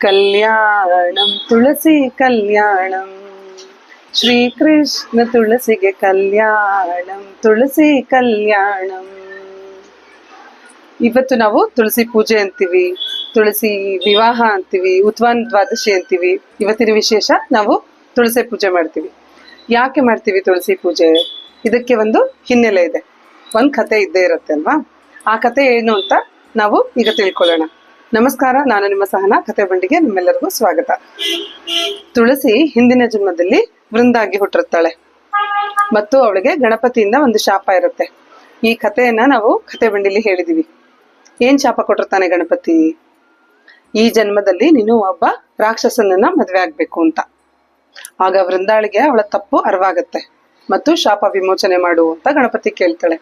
ಕಲ್ಯಾಣಂ, ತುಳಸಿ ಕಲ್ಯಾಣಂ. ಶ್ರೀಕೃಷ್ಣ ತುಳಸಿಗೆ ಕಲ್ಯಾಣಂ, ತುಳಸಿ ಕಲ್ಯಾಣಂ. ಇವತ್ತು ನಾವು ತುಳಸಿ ಪೂಜೆ ಅಂತೀವಿ, ತುಳಸಿ ವಿವಾಹ ಅಂತೀವಿ ಉತ್ವಾನ್ ದ್ವಾದಶಿ ಅಂತೀವಿ. ಇವತ್ತಿನ ವಿಶೇಷ ನಾವು ತುಳಸಿ ಪೂಜೆ ಮಾಡ್ತೀವಿ. ಯಾಕೆ ಮಾಡ್ತೀವಿ ತುಳಸಿ ಪೂಜೆ? ಇದಕ್ಕೆ ಒಂದು ಹಿನ್ನೆಲೆ ಇದೆ. ಒಂದು ಕತೆ ಇದ್ದೇ ಇರುತ್ತೆ ಅಲ್ವಾ? ಆ ಕತೆ ಏನು ಅಂತ ನಾವು ಈಗ ತಿಳ್ಕೊಳ್ಳೋಣ. ನಮಸ್ಕಾರ, ನಾನು ನಿಮ್ಮ ಸಹನ ಕತೆ ಬಂಡಿಗೆ ನಿಮ್ಮೆಲ್ಲರಿಗೂ ಸ್ವಾಗತ. ತುಳಸಿ ಹಿಂದಿನ ಜನ್ಮದಲ್ಲಿ ವೃಂದಾಗಿ ಹುಟ್ಟಿರುತ್ತಾಳೆ. ಮತ್ತು ಅವಳಿಗೆ ಗಣಪತಿಯಿಂದ ಒಂದು ಶಾಪ ಇರುತ್ತೆ. ಈ ಕಥೆಯನ್ನ ನಾವು ಕತೆ ಬಂಡಿಲಿ ಹೇಳಿದೀವಿ. ಏನ್ ಶಾಪ ಕೊಟ್ಟಿರ್ತಾನೆ ಗಣಪತಿ? ಈ ಜನ್ಮದಲ್ಲಿ ನೀನು ಒಬ್ಬ ರಾಕ್ಷಸನನ್ನ ಮದ್ವೆ ಆಗ್ಬೇಕು ಅಂತ. ಆಗ ವೃಂದಾಳಿಗೆ ಅವಳ ತಪ್ಪು ಅರ್ವಾಗತ್ತೆ. ಮತ್ತು ಶಾಪ ವಿಮೋಚನೆ ಮಾಡು ಅಂತ ಗಣಪತಿ ಕೇಳ್ತಾಳೆ.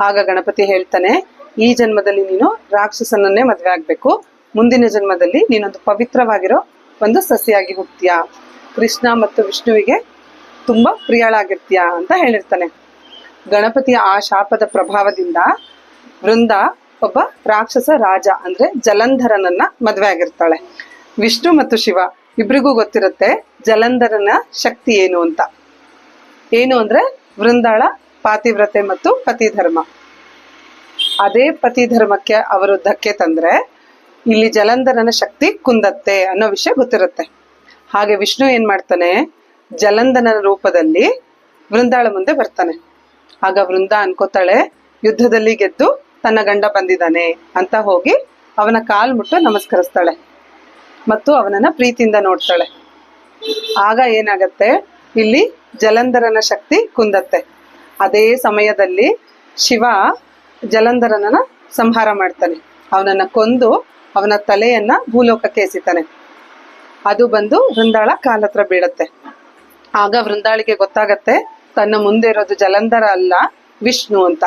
ಆಗ ಗಣಪತಿ ಹೇಳ್ತಾನೆ ಈ ಜನ್ಮದಲ್ಲಿ ನೀನು ರಾಕ್ಷಸನನ್ನೇ ಮದುವೆ ಆಗ್ಬೇಕು. ಮುಂದಿನ ಜನ್ಮದಲ್ಲಿ ನೀನೊಂದು ಪವಿತ್ರವಾಗಿರೋ ಒಂದು ಸಸಿಯಾಗಿ ಹುಟ್ತೀಯ. ಕೃಷ್ಣ ಮತ್ತು ವಿಷ್ಣುವಿಗೆ ತುಂಬಾ ಪ್ರಿಯಳಾಗಿರ್ತೀಯ ಅಂತ ಹೇಳಿರ್ತಾನೆ. ಗಣಪತಿಯ ಆ ಶಾಪದ ಪ್ರಭಾವದಿಂದ ವೃಂದ ಒಬ್ಬ ರಾಕ್ಷಸ ರಾಜ ಅಂದ್ರೆ ಜಲಂಧರನನ್ನ ಮದ್ವೆ ಆಗಿರ್ತಾಳೆ. ವಿಷ್ಣು ಮತ್ತು ಶಿವ ಇಬ್ರಿಗೂ ಗೊತ್ತಿರುತ್ತೆ ಜಲಂಧರನ ಶಕ್ತಿ ಏನು ಅಂತ. ಏನು ಅಂದ್ರೆ ವೃಂದಾಳ, ಪಾತಿವ್ರತೆ ಮತ್ತು ಪತಿ ಧರ್ಮ ಅದೇ ಪತಿ ಧರ್ಮಕ್ಕೆ ಅವರು ಧಕ್ಕೆ ತಂದ್ರೆ ಇಲ್ಲಿ ಜಲಂಧರನ ಶಕ್ತಿ ಕುಂದತ್ತೆ ಅನ್ನೋ ವಿಷಯ ಗೊತ್ತಿರುತ್ತೆ. ಹಾಗೆ ವಿಷ್ಣು ಏನ್ ಮಾಡ್ತಾನೆ? ಜಲಂಧನ ರೂಪದಲ್ಲಿ ವೃಂದಾಳ ಮುಂದೆ ಬರ್ತಾನೆ. ಆಗ ವೃಂದ ಅನ್ಕೋತಾಳೆ, ಯುದ್ಧದಲ್ಲಿ ಗೆದ್ದು ತನ್ನ ಗಂಡ ಬಂದಿದ್ದಾನೆ ಅಂತ ಹೋಗಿ ಅವನ ಕಾಲ್ ಮುಟ್ಟು ನಮಸ್ಕರಿಸ್ತಾಳೆ. ಮತ್ತು ಅವನನ್ನ ಪ್ರೀತಿಯಿಂದ ನೋಡ್ತಾಳೆ. ಆಗ ಏನಾಗತ್ತೆ? ಇಲ್ಲಿ ಜಲಂಧರನ ಶಕ್ತಿ ಕುಂದತ್ತೆ. ಅದೇ ಸಮಯದಲ್ಲಿ ಶಿವ ಜಲಂಧರನನ್ನ ಸಂಹಾರ ಮಾಡ್ತಾನೆ. ಅವನನ್ನ ಕೊಂದು ಅವನ ತಲೆಯನ್ನ ಭೂಲೋಕಕ್ಕೆ ಎಸಿತಾನೆ. ಅದು ಬಂದು ವೃಂದಾಳ ಕಾಲ ಹತ್ರ ಬೀಳತ್ತೆ. ಆಗ ವೃಂದಾಳಿಗೆ ಗೊತ್ತಾಗತ್ತೆ, ತನ್ನ ಮುಂದೆ ಇರೋದು ಜಲಂಧರ ಅಲ್ಲ, ವಿಷ್ಣು ಅಂತ.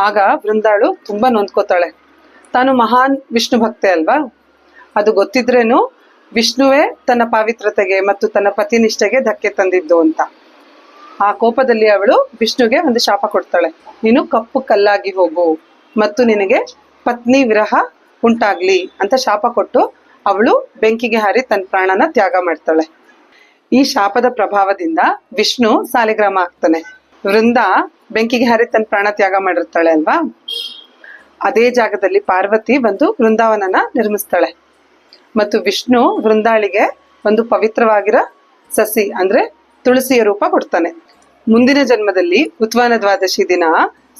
ಆಗ ವೃಂದಾಳು ತುಂಬಾ ನೊಂದ್ಕೋತಾಳೆ. ತಾನು ಮಹಾನ್ ವಿಷ್ಣು ಭಕ್ತೆ ಅಲ್ವಾ? ಅದು ಗೊತ್ತಿದ್ರೇನು ವಿಷ್ಣುವೇ ತನ್ನ ಪಾವಿತ್ರತೆಗೆ ಮತ್ತು ತನ್ನ ಪತಿನಿಷ್ಠೆಗೆ ಧಕ್ಕೆ ತಂದಿದ್ದು ಅಂತ. ಆ ಕೋಪದಲ್ಲಿ ಅವಳು ವಿಷ್ಣುಗೆ ಒಂದು ಶಾಪ ಕೊಡ್ತಾಳೆ. ನೀನು ಕಪ್ಪು ಕಲ್ಲಾಗಿ ಹೋಗು ಮತ್ತು ನಿನಗೆ ಪತ್ನಿ ವಿರಹ ಉಂಟಾಗ್ಲಿ ಅಂತ ಶಾಪ ಕೊಟ್ಟು ಅವಳು ಬೆಂಕಿಗೆ ಹಾರಿ ತನ್ನ ಪ್ರಾಣನ ತ್ಯಾಗ ಮಾಡ್ತಾಳೆ. ಈ ಶಾಪದ ಪ್ರಭಾವದಿಂದ ವಿಷ್ಣು ಸಾಲಿಗ್ರಾಮ ಆಗ್ತಾನೆ. ವೃಂದ ಬೆಂಕಿಗೆ ಹಾರಿ ತನ್ನ ಪ್ರಾಣ ತ್ಯಾಗ ಮಾಡಿರ್ತಾಳೆ ಅಲ್ವಾ? ಅದೇ ಜಾಗದಲ್ಲಿ ಪಾರ್ವತಿ ಒಂದು ವೃಂದಾವನನ ನಿರ್ಮಿಸ್ತಾಳೆ. ಮತ್ತು ವಿಷ್ಣು ವೃಂದಾಳಿಗೆ ಒಂದು ಪವಿತ್ರವಾಗಿರೋ ಸಸಿ ಅಂದ್ರೆ ತುಳಸಿಯ ರೂಪ ಕೊಡ್ತಾನೆ. ಮುಂದಿನ ಜನ್ಮದಲ್ಲಿ ಉತ್ವಾನ ದ್ವಾದಶಿ ದಿನ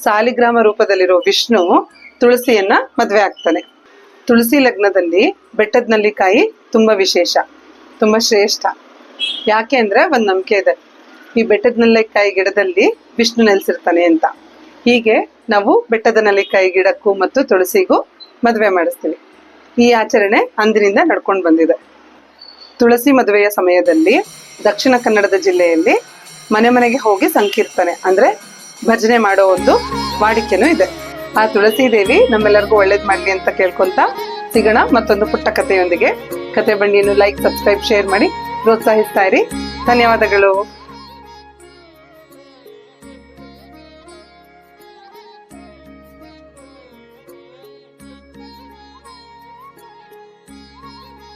ಸಾಲಿಗ್ರಾಮ ರೂಪದಲ್ಲಿರೋ ವಿಷ್ಣು ತುಳಸಿಯನ್ನ ಮದುವೆ ಆಗ್ತಾನೆ. ತುಳಸಿ ಲಗ್ನದಲ್ಲಿ ಬೆಟ್ಟದ ನಲ್ಲಿಕಾಯಿ ತುಂಬಾ ವಿಶೇಷ, ತುಂಬಾ ಶ್ರೇಷ್ಠ. ಯಾಕೆ ಅಂದ್ರೆ ಒಂದ್ ನಂಬಿಕೆ ಇದೆ. ಈ ಬೆಟ್ಟದ ನಲ್ಲಿಕಾಯಿ ಗಿಡದಲ್ಲಿ ವಿಷ್ಣು ನೆಲೆಸಿರ್ತಾನೆ ಅಂತ. ಹೀಗೆ ನಾವು ಬೆಟ್ಟದ ನಲ್ಲಿಕಾಯಿ ಗಿಡಕ್ಕೂ ಮತ್ತು ತುಳಸಿಗೂ ಮದುವೆ ಮಾಡಿಸ್ತೀವಿ. ಈ ಆಚರಣೆ ಅಂದಿನಿಂದ ನಡ್ಕೊಂಡು ಬಂದಿದೆ. ತುಳಸಿ ಮದುವೆಯ ಸಮಯದಲ್ಲಿ ದಕ್ಷಿಣ ಕನ್ನಡದ ಜಿಲ್ಲೆಯಲ್ಲಿ ಮನೆ ಮನೆಗೆ ಹೋಗಿ ಸಂಕೀರ್ತನೆ, ಅಂದ್ರೆ ಭಜನೆ ಮಾಡೋ ಒಂದು ವಾಡಿಕೆನೂ ಇದೆ. ಆ ತುಳಸಿ ದೇವಿ ನಮ್ಮೆಲ್ಲರಿಗೂ ಒಳ್ಳೇದ್ ಮಾಡ್ಲಿ ಅಂತ ಕೇಳ್ಕೊಂತ ಸಿಗೋಣ ಮತ್ತೊಂದು ಪುಟ್ಟ ಕಥೆಯೊಂದಿಗೆ. ಕತೆ ಬಂಡಿಯನ್ನು ಲೈಕ್ ಸಬ್ಸ್ಕ್ರೈಬ್ ಶೇರ್ ಮಾಡಿ, ಪ್ರೋತ್ಸಾಹಿಸ್ತಾ ಇರಿ. ಧನ್ಯವಾದಗಳು.